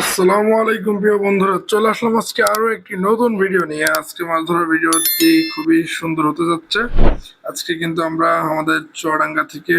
আসসালামু আলাইকুম প্রিয় বন্ধুরা, চলে আসলাম আজকে আরও একটি নতুন ভিডিও নিয়ে। আজকে মাছ ধরার ভিডিওটি খুবই সুন্দর হতে যাচ্ছে। আজকে কিন্তু আমরা আমাদের চুয়াডাঙ্গা থেকে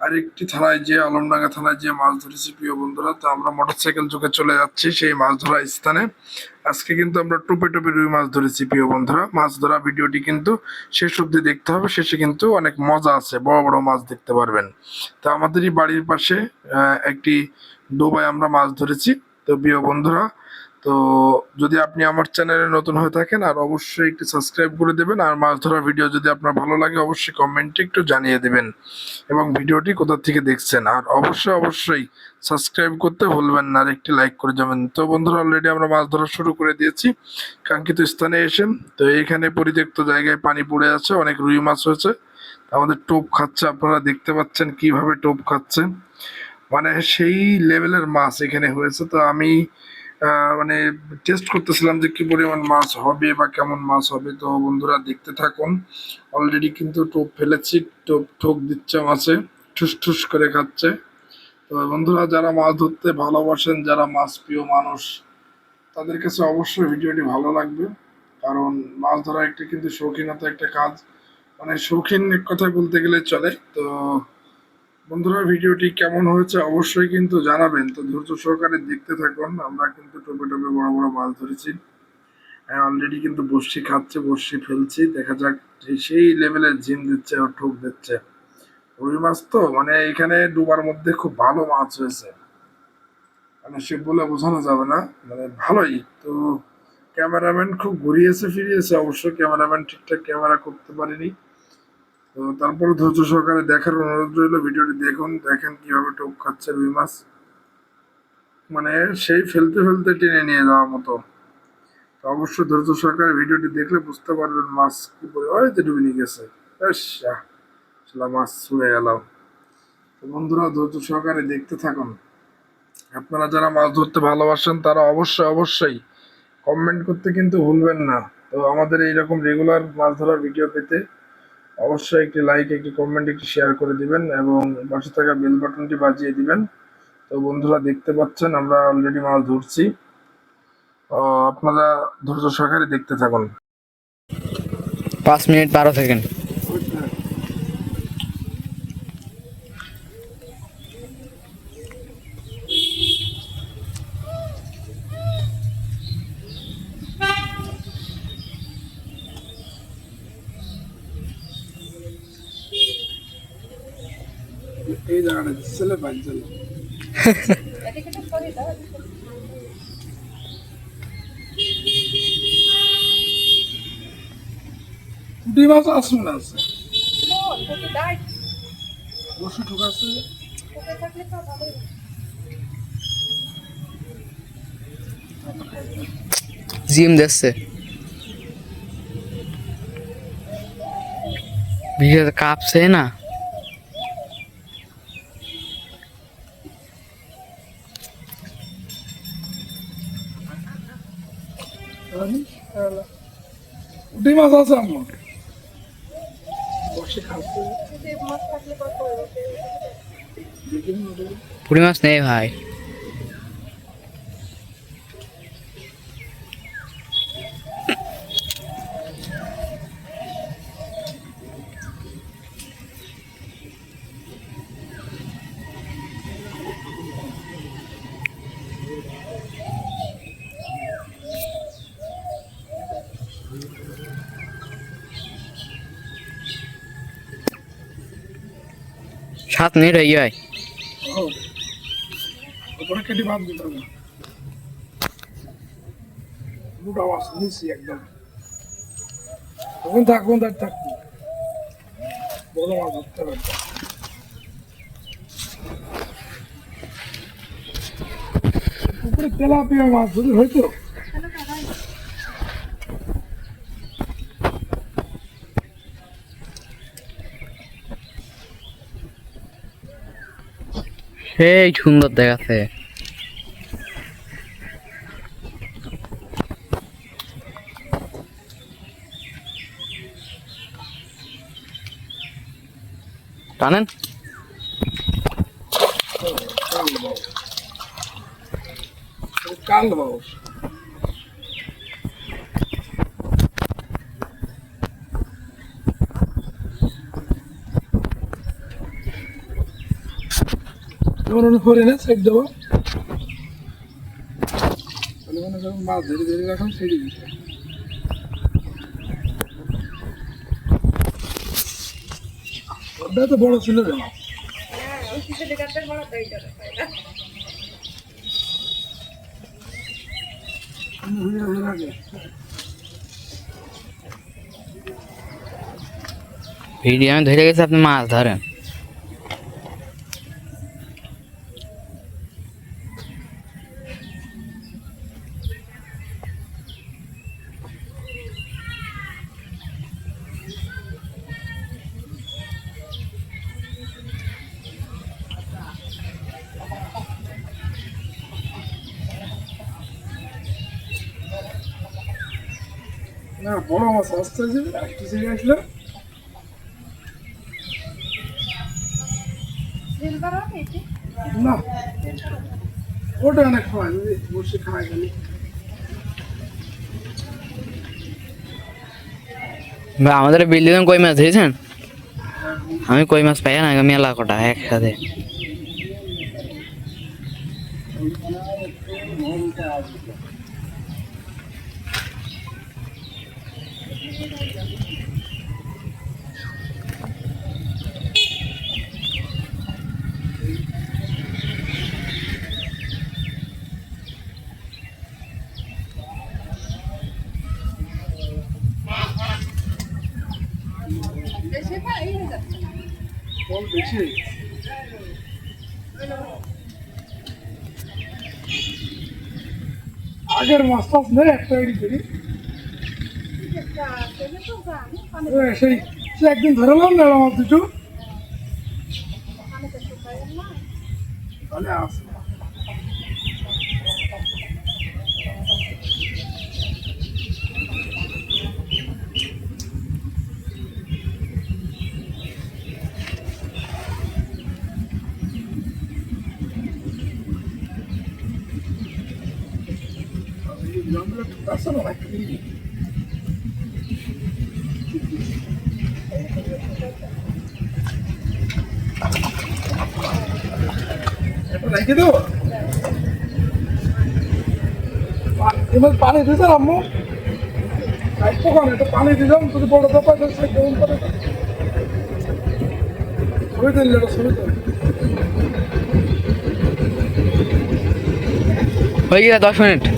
আরেকটি থানায় যে, আলমডাঙ্গা থানায় যে মাছ ধরেছি প্রিয় বন্ধুরা, তো আমরা মোটরসাইকেল যুগে চলে যাচ্ছি সেই মাছ ধরা স্থানে। আজকে কিন্তু আমরা টোপে টোপে রুই মাছ ধরেছি প্রিয় বন্ধুরা। মাছ ধরা ভিডিওটি কিন্তু শেষ অবধি দেখতে হবে। শেষে কিন্তু অনেক মজা আছে, বড় বড় মাছ দেখতে পারবেন। তো আমাদেরই বাড়ির পাশে একটি ডোবায় আমরা মাছ ধরেছি। তো প্রিয় বন্ধুরা, তো যদি আপনি আমার চ্যানেলে নতুন হয়ে থাকেন, আর অবশ্যই একটু সাবস্ক্রাইব করে দেবেন, আর মাছ ধরা ভিডিও যদি আপনার ভালো লাগে, অবশ্যই কমেন্টে একটু জানিয়ে দেবেন এবং ভিডিওটি কোথা থেকে দেখছেন। আর অবশ্যই অবশ্যই সাবস্ক্রাইব করতে ভুলবেন না, আর একটি লাইক করে যাবেন। তো বন্ধুরা অলরেডি আমরা মাছ ধরা শুরু করে দিয়েছি। কাঙ্ক্ষিত স্থানে এসে, তো এইখানে পরিত্যক্ত জায়গায় পানি পড়ে আছে, অনেক রুই মাছ হয়েছে। আমাদের টোপ খাচ্ছে, আপনারা দেখতে পাচ্ছেন কীভাবে টোপ খাচ্ছে। মানে সেই লেভেলের মাছ এখানে হয়েছে। তো আমি মানে টেস্ট করতেছিলাম যে কি পরিমাণ মাছ হবে বা কেমন মাছ হবে। তো বন্ধুরা দেখতে থাকুন। অলরেডি কিন্তু টোপ ফেলেছি, টোপ ঠোক দিচ্ছে মাছে, ঠুস ঠুস করে খাচ্ছে। তো বন্ধুরা, যারা মাছ ধরতে ভালোবাসেন, যারা মাছ প্রিয় মানুষ, তাদের কাছে অবশ্যই ভিডিওটি ভালো লাগবে। কারণ মাছ ধরা একটা কিন্তু শৌখিনতা একটা কাজ। মানে শৌখিন এক কথা বলতে গেলে চলে। তো বন্ধুরা, ভিডিওটি কেমন হয়েছে অবশ্যই কিন্তু জানাবেন। তো ধৈর্য সহকারে দেখতে থাকুন, আমরা কিন্তু টোপে টোপে বড় বড় মাছ ধরেছি। হ্যাঁ অলরেডি কিন্তু বড়শি খাচ্ছে, বড়শি ফেলছি। দেখা যাক সেই লেভেলের জিম দিচ্ছে আর ঠোক দিচ্ছে। রুই মাছ তো মানে এখানে ডুবার মধ্যে খুব ভালো মাছ হয়েছে। মানে সে বলে বোঝানো যাবে না মানে ভালোই। তো ক্যামেরাম্যান খুব ঘুরিয়েছে, ফিরিয়েছে। অবশ্য ক্যামেরাম্যান ঠিকঠাক ক্যামেরা করতে পারেনি। তো তারপরে ধৈর্য সহকারে দেখার অনুরোধ রইল, ভিডিওটি দেখুন, দেখেন কীভাবে টোপ খাচ্ছে রুই মাছ। মানে সেই ফেলতে ফেলতে টেনে নিয়ে যাওয়ার মতো। তো অবশ্যই ধৈর্য সহকারে ভিডিওটি দেখলে বুঝতে পারবেন মাছ কি যে ডুবে নিয়ে গেছে মাছ ছুঁড়ে গেলাম তো বন্ধুরা, ধৈর্য সহকারে দেখতে থাকুন। আপনারা যারা মাছ ধরতে ভালোবাসেন, তারা অবশ্যই অবশ্যই কমেন্ট করতে কিন্তু ভুলবেন না। তো আমাদের এইরকম রেগুলার মাছ ধরার ভিডিও পেতে অবশ্যই একটি লাইক একটি কমেন্ট একটি শেয়ার করে দিবেন এবং পাশে থাকা বেল বাটনটি বাজিয়ে দিবেন। তো বন্ধুরা দেখতে পাচ্ছেন, আমরা অলরেডি মাছ ধরছি। আপনারা ধৈর্য সহকারে দেখতে থাকুন। পাঁচ মিনিট বারো সেকেন্ড। এই জায়গাটা ছেলে বাইক ছেলে পুঁটি মাছ আসবে না আছে বসে ঠোকাচ্ছে জিম দিচ্ছে ভিডিওতে কাঁপছে না পুঁটি মাছ আছে আমার। পুরি মাছ নেই ভাই হবে। দুটো আওয়াজ নিচ্ছি একদম। তখন থাকুন তার থাকব বড় মাছ ধরতে হবে উপরে তেলাপিয়া মাছ যদি হয়তো? সেই সুন্দর দেখাচ্ছে টানেন কালো তোমার মনে করে না সাইড দেবো মাছ ধরে ধরে রাখুন ছেড়ে ওটা তো বড় ছিল রে। ভিডিও আমি ধরে গেছি, আপনি মাছ ধরেন। না বড় মাছ আসতে আছে একটু ছেড়ে আসলে না ওটা অনেক বসে খাওয়াই গেলে ভাই, আমাদের বিল্ডিং কই মাছ ধরেছেন? আমি কই মাছ পাই না মেলা কটা একসাথে। ফল আগের টাছ নেই একটা এডি করি। সেই, সে একদিন ধরলাম না আমার দুটো। তাহলে আসে না নাকি এটা রেখে দেবো এবার পানি দিয়েছেন আম্মু কেন এটা পানি দিলাম যদি বড় সে কেমন করে ছবি দিন এটা ছবি দিন হয়ে গেছে দশ মিনিট।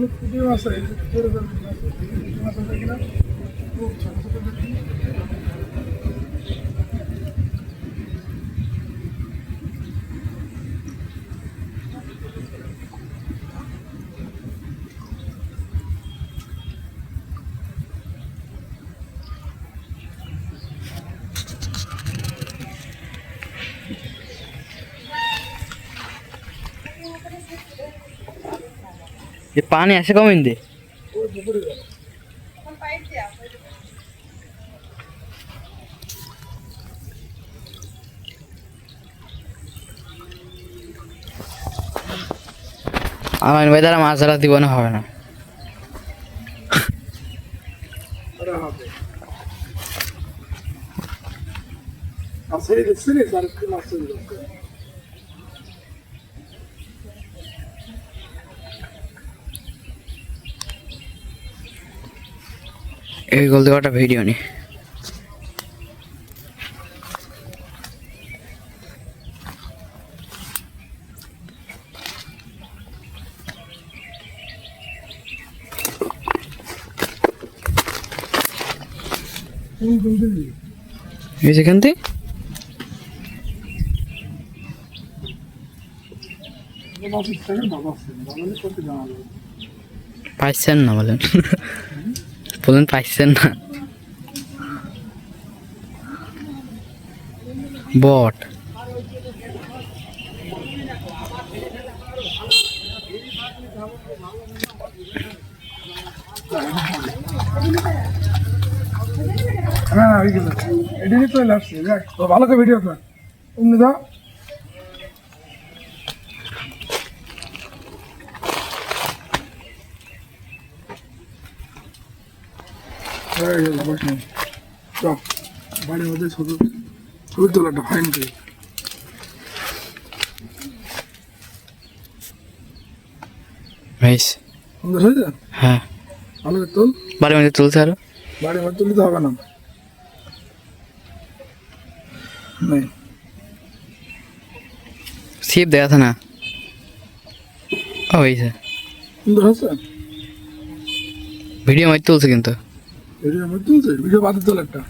আম্মু রেডি আইট দেবো কত যে পানি আসে কমেন দে। আমার ভাই তারা মাছ ধরা দিব না, হবে না। I'll say this soon as এই গলতে কটা ভিডিও নি। এই যেখান থেকে পাইছেন না বলেন। বলেন পাইছেন না। বট। হ্যাঁ ভালো করে ভিডিও কর। অমনি দাও হয়ে গেল বসে চল বাড়ির মধ্যে ছোট ছবি তোলাটা ফাইন করি। সুন্দর হয়েছে হ্যাঁ ভালো করে তোল। বাড়ির মধ্যে তুলছে আরও বাড়ির মধ্যে তুলতে হবে না। সিপ না? ভিডিও মাইতে তুলছে কিন্তু। ভিডিও আমার তুলতে ভিডিও বাদে তোল একটা